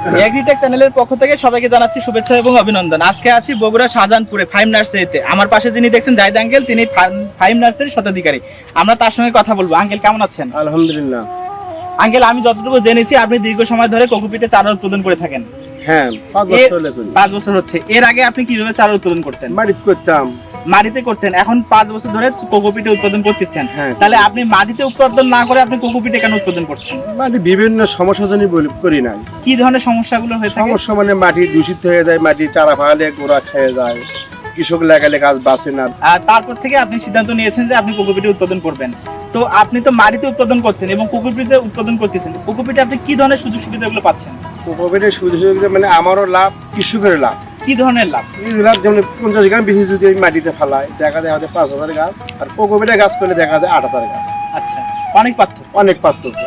Agritech চ্যানেলের পক্ষ থেকে সবাইকে জানাচ্ছি শুভেচ্ছা এবং অভিনন্দন। আজকে আছি বগুড়া শাহজাহানপুরে ফাইভ নার্সারিতে আমার পাশে যিনি দেখছেন জাহিদ আঙ্কেল তিনি ফাইভ নার্সারির শতাধিকারী। আমরা তার সঙ্গে কথা বলব। আঙ্কেল কেমন আছেন? আলহামদুলিল্লাহ। আঙ্কেল আমি যতটুকু জেনেছি আপনি দীর্ঘ সময় ধরে কোকোপিটে চারা উৎপাদন করে থাকেন। হ্যাঁ পাঁচ বছর হচ্ছে। এর আগে আপনি কীভাবে চারা উৎপাদন করতেন? মাটিতে করতাম। মাটিতে করতেন। এখন পাঁচ বছর ধরে কোকোপিটে উৎপাদন করতেছেন। হ্যাঁ। তাহলে আপনি মাটিতে উৎপাদন না করে আপনি কোকোপিটে কেন উৎপাদন করছেন? মানে বিভিন্ন সমস্যা জন্য বলি- করি নাই। কি ধরনের সমস্যাগুলো হয়ে সমস্যা মানে মাটি দূষিত হয়ে যায় মাটি চারা ফাগালে গোড়া খেয়ে যায় কৃষক লাগালে গাছ বাঁচে না। আর তারপর থেকে আপনি সিদ্ধান্ত নিয়েছেন যে আপনি কোকোপিটে উৎপাদন করবেন। তো আপনি তো মাটিতে উৎপাদন করতেন এবং কোকোপিটে উৎপাদন করতেছেন। কোকোপিটে আপনি কি ধরনের সুযোগ সুবিধাগুলো পাচ্ছেন? কোকোপিটের সুযোগ সুবিধা মানে আমারও লাভ কৃষকের লাভ। কি ধরনের লাভ? লাভ যেমন পঞ্চাশ গ্রাম বেশি যদি আমি মাটিতে ফেলাই দেখা যায় হয়তো পাঁচ হাজার গাছ আর কোকোপিটের গাছ করলে দেখা যায় আট হাজার গাছ। আচ্ছা অনেক পার্থক্য। অনেক পার্থক্য।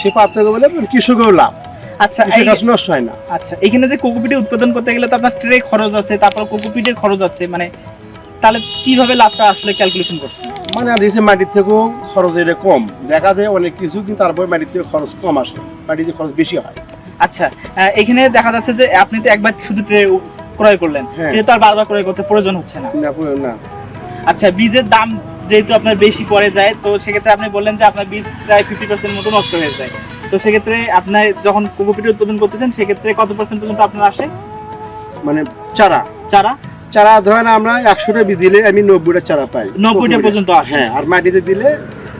সে পার্থক্য বলে কৃষকেরও লাভ। আচ্ছা এই- গাছ নষ্ট হয় না। আচ্ছা এখানে যে কোকোপিটে উৎপাদন করতে গেলে তো আপনার ট্রে খরচ আছে তারপর কোকোপিটের খরচ আছে মানে তাহলে কীভাবে লাভটা আসলে ক্যালকুলেশন করছেন? মানে দিয়েছে মাটির থেকেও খরচ এটা কম। দেখা যায় অনেক কিছু কিন্তু তারপরে মাটির থেকে খরচ কম আসে। মাটিতে খরচ বেশি হয়। আচ্ছা এখানে দেখা যাচ্ছে যে আপনি তো একবার শুধু ট্রে ক্রয় করলেন। হ্যাঁ। ট্রে তো আর বারবার ক্রয় করতে প্রয়োজন হচ্ছে না। না আচ্ছা বীজের দাম যেহেতু আপনার বেশি পড়ে যায় তো সেক্ষেত্রে আপনি বললেন যে আপনার বীজ প্রায় ফিফটি পার্সেন্ট মতো নষ্ট হয়ে যায়। তো সেক্ষেত্রে আপনার যখন কোকোপিট উৎপাদন করতেছেন সেক্ষেত্রে কত পার্সেন্ট পর্যন্ত আপনার আসে? মানে চারা। চারা? চারা ধরেন আমরা একশোটা বি দিলে আমি নব্বইটা চারা পাই। 90টা পর্যন্ত আসে। হ্যাঁ আর মাটিতে দিলে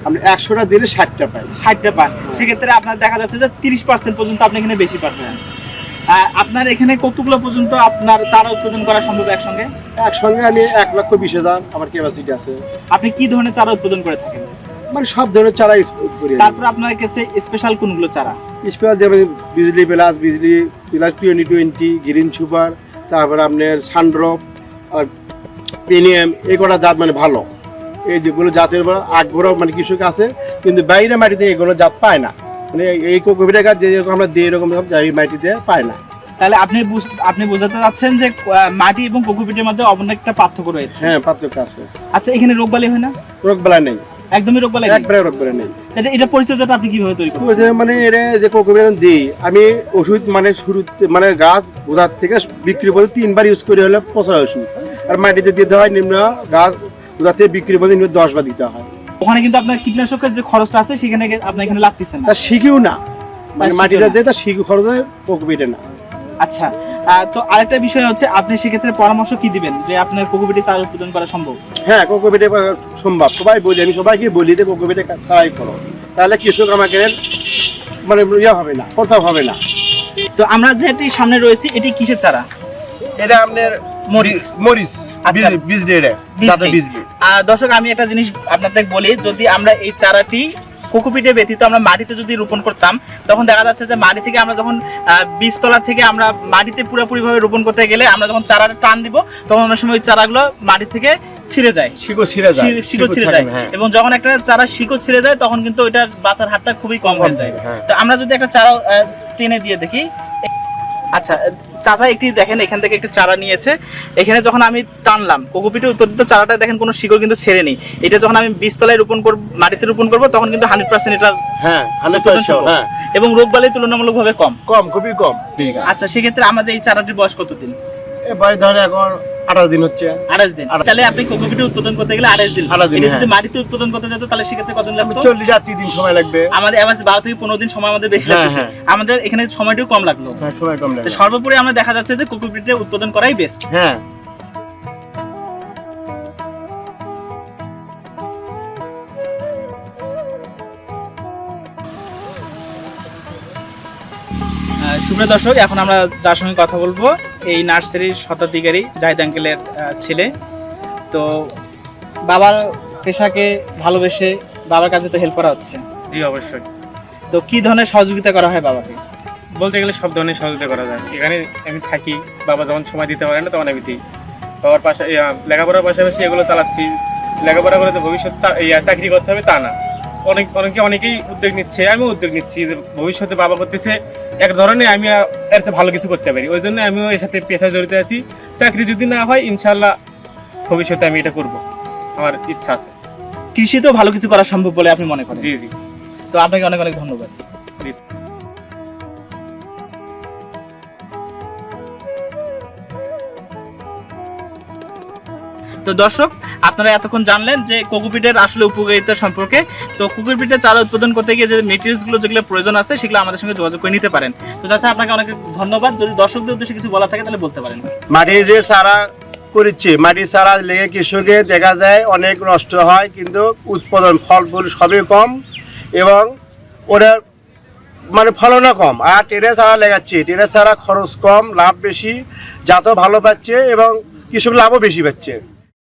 আমরা একশোটা দিলে ষাটটা পাই। ষাটটা পান। সেক্ষেত্রে আপনার দেখা যাচ্ছে যে তিরিশ পার্সেন্ট পর্যন্ত আপনি এখানে বেশি পাচ্ছেন। আপনার এখানে কতগুলো পর্যন্ত আপনার চারা উৎপাদন করা সম্ভব একসঙ্গে? একসঙ্গে আমি এক লক্ষ বিশ হাজার আমার ক্যাপাসিটি আছে। আপনি কি ধরনের চারা উৎপাদন করে থাকেন? মানে সব ধরনের চারা করি তারপর আপনার কাছে স্পেশাল কোনগুলো চারা? স্পেশাল যেমন Bijli plus Bijli plus twenty twenty green super তারপর আপনার সানড্রপ আর পেনিয়াম এই কটা জাত মানে ভালো। এই যেগুলো জাতের আগ্রহ মানে কৃষক আছে কিন্তু বাইরে মাটিতে এগুলো জাত পায় না। মানে এই- এই কোকোপিটা গাছ যেরকম আমরা দিই এরকম জায়গায় মাটিতে পায় না। তাহলে আপনি আপনি বোঝাতে চাচ্ছেন যে মাটি এবং কোকোপিটের মধ্যে অনেকটা পার্থক্য রয়েছে। হ্যাঁ পার্থক্য আছে। আচ্ছা এখানে রোগবালি হয় না? রোগ বেলা নেই। একদমই রোগবালি নেই? একবারে রোগ বেলা নেই। এটা এটা পরিচর্যাটা আপনি কীভাবে তৈরি ওই করছেন মানে এটা যে কোকোপিটা দিই আমি ওষুধ মানে শুরুতে মানে গাছ বোঝার থেকে বিক্রি করে তিনবার ইউজ করে হলে পচা ওষুধ। আর মাটিতে দিতে হয় নিম্ন গাছ থেকে বিক্রি করে নিম্ন দশ বার দিতে হয়। ওখানে কিন্তু আপনার কীটনাশকের যে খরচটা আছে সেখানে আপনার এখানে লাগতেছে না। তা শিখিও না। মানে মাটিটা দিয়ে তা শিখু খরচ হয় কোকোপিটে না। আচ্ছা আহ, তো আরেকটা বিষয় হচ্ছে আপনি সেক্ষেত্রে পরামর্শ কি দিবেন যে আপনার কোকোপিটে চারা উৎপাদন করা সম্ভব? হ্যাঁ কোকোপিটে সম্ভব। সবাই বলি আমি সবাইকে বলি যে কোকোপিটে ছাড়াই করো। তাহলে কৃষক আমাকে মানে ইয়ে হবে না প্রতাপ হবে না। তো আমরা যেটি সামনে রয়েছি এটি কিসের চারা? এটা আপনার মরিচ। মরিচ। আচ্ছা। দর্শক আমি একটা জিনিস আপনাদের বলি যদি আমরা এই চারাটি কোকোপিটে ব্যতীত আমরা মাটিতে যদি রোপণ করতাম তখন দেখা যাচ্ছে যে মাটি থেকে আমরা যখন বীজতলা থেকে আমরা মাটিতে পুরোপুরি ভাবে রোপণ করতে গেলে আমরা যখন চারাটা টান দিব তখন অনেক সময় ওই চারাগুলো মাটি থেকে ছিঁড়ে যায় শিকো ছিঁড়ে যায় শি- শিকড় ছিঁড়ে যায় হ্যাঁ। এবং যখন একটা চারা শিকড় ছিঁড়ে যায় তখন কিন্তু ওইটার বাঁচার হারটা খুবই কম হয়ে যায় হ্যাঁ। তো আমরা যদি একটা চারা টেনে দিয়ে দেখি আচ্ছা চাচা একটি দেখেন এখান থেকে একটি চারা নিয়েছে। এখানে যখন আমি টানলাম কোকোপিটে উৎপাদিত চারাটা দেখেন কোনো শিকড় কিন্তু ছেড়ে নেই এটা যখন আমি বীজতলায় রোপণ করব মাটিতে রোপণ করব তখন কিন্তু হান্ড্রেড পার্সেন্ট এটা হ্যাঁ এবং রোগ। হ্যাঁ তুলনামূলকভাবে কম। কম খুবই কম। আচ্ছা সেক্ষেত্রে আমাদের এই চারাটির বয়স কতদিন? এ ভাই ধরে এখন আঠাশ দিন হচ্ছে। আড়াইশ দিন। তাহলে আপনি কোকোপিটে উৎপাদন করতে গেলে আড়াইশ দিন। আড়াইশ দিন, যদি হ্যাঁ। মাটিতে উৎপাদন করতে যেত তাহলে সেক্ষেত্রে কতদিন লাগতো? চল্লিশ আর তিন দিন সময় লাগবে। আমাদের এবার বারো থেকে পনেরো দিন সময় আমাদের বেশি হ্যাঁ, লাগছে হ্যাঁ। আমাদের এখানে সময়টাও কম লাগল। সময় কম তো লাগবে সর্বোপরি আমরা দেখা যাচ্ছে যে কোকোপিটে উৎপাদন করাই বেস্ট হ্যাঁ। সুপ্রিয় দর্শক এখন আমরা যার সঙ্গে কথা বলব এই নার্সারির শতাধিকারী জাহিদ আঙ্কেলের ছেলে। তো বাবার পেশাকে ভালোবেসে বাবার কাছে তো হেল্প করা হচ্ছে। জি অবশ্যই। তো কি ধরনের সহযোগিতা করা হয় বাবাকে? বলতে গেলে সব ধরনের সহযোগিতা করা যায়। এখানে আমি থাকি বাবা যখন সময় দিতে পারে না তখন আমি দিই। বাবার পাশা লেখাপড়ার পাশাপাশি এগুলো চালাচ্ছি। লেখাপড়া করে তো ভবিষ্যৎ এই, চাকরি করতে হবে তা না। অনেক অনেকে অনেকেই উদ্যোগ নিচ্ছে আমিও উদ্যোগ নিচ্ছি যে ভবিষ্যতে বাবা করতেছে এক ধরনের আমি এর ভালো কিছু করতে পারি। ওই জন্য আমিও এর সাথে পেশায় জড়িত আছি। চাকরি যদি না হয় ইনশাল্লাহ ভবিষ্যতে আমি এটা করব। আমার ইচ্ছা আছে। কৃষিতেও ভালো কিছু করা সম্ভব বলে আপনি মনে করেন? জি জি। তো আপনাকে অনেক অনেক ধন্যবাদ। তো দর্শক, আপনারা এতক্ষণ জানলেন যে কোকোপিটের আসলে উপকারিতা সম্পর্কে। তো কোকোপিটের চারা উৎপাদন করতে গিয়ে যে মেটেরিয়ালসগুলো যেগুলো প্রয়োজন আছে, সেগুলো আমাদের সঙ্গে যোগাযোগ করে নিতে পারেন। তো চাচা, আপনাকে অনেক ধন্যবাদ। যদি দর্শকদের উদ্দেশ্যে কিছু বলা থাকে, তাহলে বলতে পারেন। মাটি যে চারা করেছে, মাটির চারা লেগে কৃষকে দেখা যায় অনেক নষ্ট হয়, কিন্তু উৎপাদন ফল ফুল সবই কম এবং ওরা মানে ফলনও কম। আর টেরে চারা লেগাচ্ছে টেরে চারা খরচ কম, লাভ বেশি, জাতও ভালো পাচ্ছে এবং কৃষক লাভও বেশি পাচ্ছে।